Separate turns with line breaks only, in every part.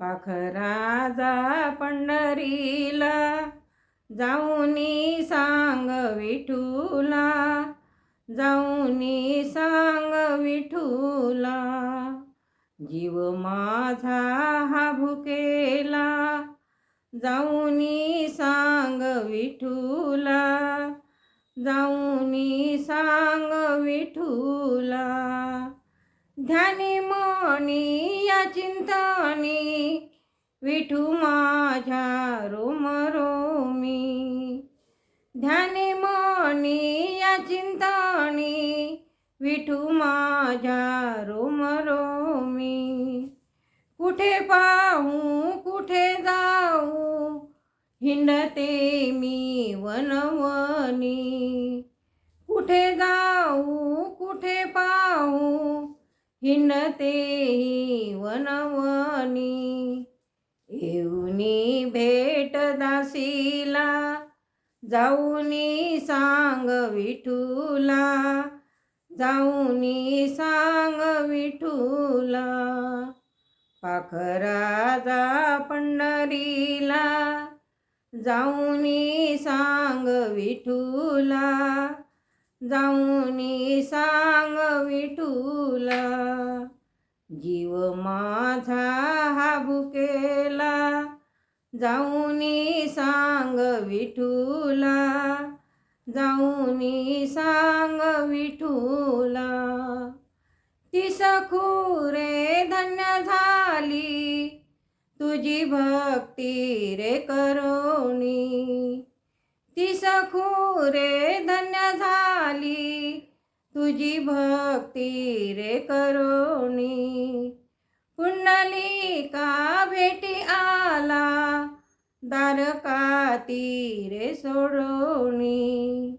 पाखरा जा पंढरीला जाऊनी सांग विठूला जाऊनी सांग विठूला. जीव माझा हा भुकेला जाऊनी सांग विठूला जाऊनी सांग विठूला. ध्यानी मनी या चिंतनी विठू माझ्या रोम रोमी. ध्यानी मनी या चिंतानी विठू माझ्या रोम रोमी. कुठे पाहू कुठे जाऊ हिंडते मी वनवनी. कुठे जाऊ कुठे पाहू हिंडते वनवनी येऊनी भेट दासीला जाऊनी सांग विठूला जाऊनी सांग विठूला पाखरा जा पंढरीला जाऊनी सांग विठूला जाऊनी सांग विठूला. जीव माझा हा भुकेला. जाऊनी सांग विठूला. जाऊनी सांग विठूला. ती सखुरे धन्य झाली. तुझी भक्ती रे करोनी. ती सखुरे धन्य तुझी भक्ती रे करोनी पुंडलिका भेटी आला? दारका रे सोडोनी.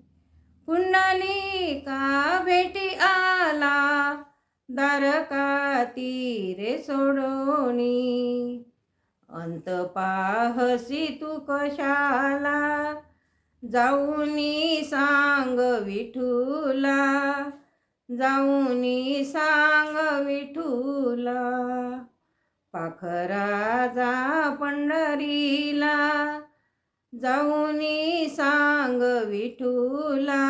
पुंडलिका भेटी आला? दारका रे सोडोनी. अंत पाहसी तू कशाला? जाऊनी सांग विठूला जाऊनी सांग विठूला पाखरा जा पंढरीला जाऊनी सांग विठूला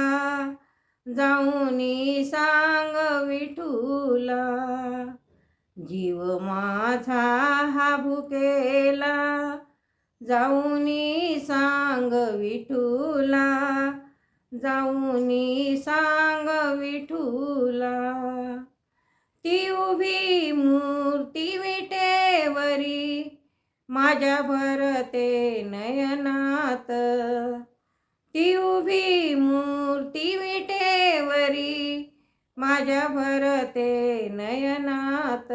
जाऊनी सांग विठूला. जीव माझा हा भुकेला जाऊनी सांग विठूला जाऊनी सांग विठूला. ती उभी मूर्ती विटेवरी माझ्या भरते नयनात. ती उभी मूर्ती विटेवरी माझ्या भरते नयनात.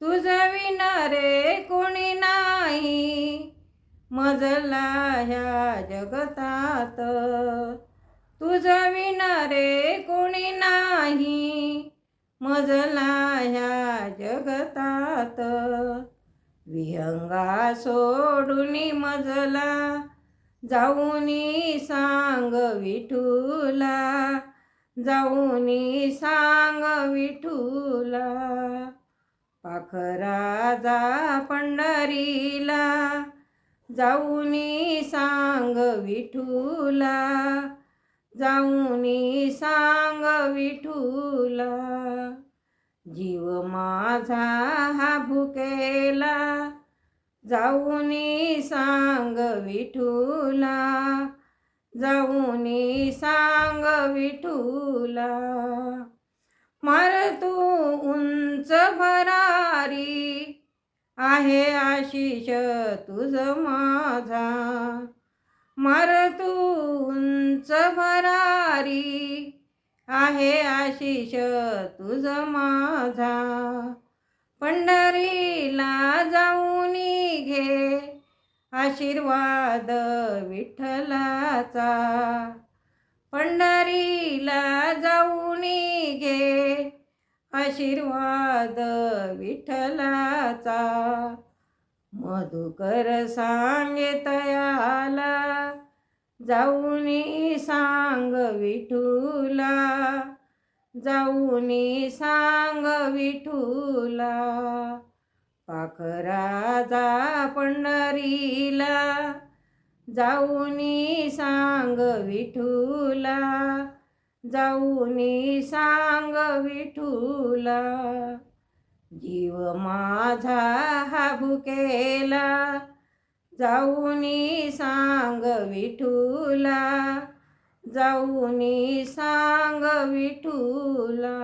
तुझ विणारे कोणी नाही. मजला ह्या जगतात. तुझ विणारे कोणी नाही. मजला ह्या जगतात. विहंगा सोडून मजला जाऊनी सांग विठूला जाऊनी सांग विठूला. पाखरा जा पंढरीला जाऊनी सांग विठूला जाऊनी सांग विठूला. जीव माझा हा भुकेला जाऊनी सांग विठूला जाऊनी सांग विठूला. मार तू उंच भरारी. आहे आशिष तुझ माझा. मार तू उंच भरारी. आहे आशिष तुझ माझा. पंढरीला जाऊन घे. आशीर्वाद विठ्ठलाचा. पंढरीला जाऊन घे. आशीर्वाद विठ्ठलाचा. मधुकर सांगतयाला जाऊनी सांग विठूला. जाऊनी सांग विठूला. पाखराजा पंढरीला. जाऊनी सांग विठूला. जाऊनी सांग विठूला जीव माझा हा भुकेला जाऊनी सांग विठूला जाऊनी सांग विठूला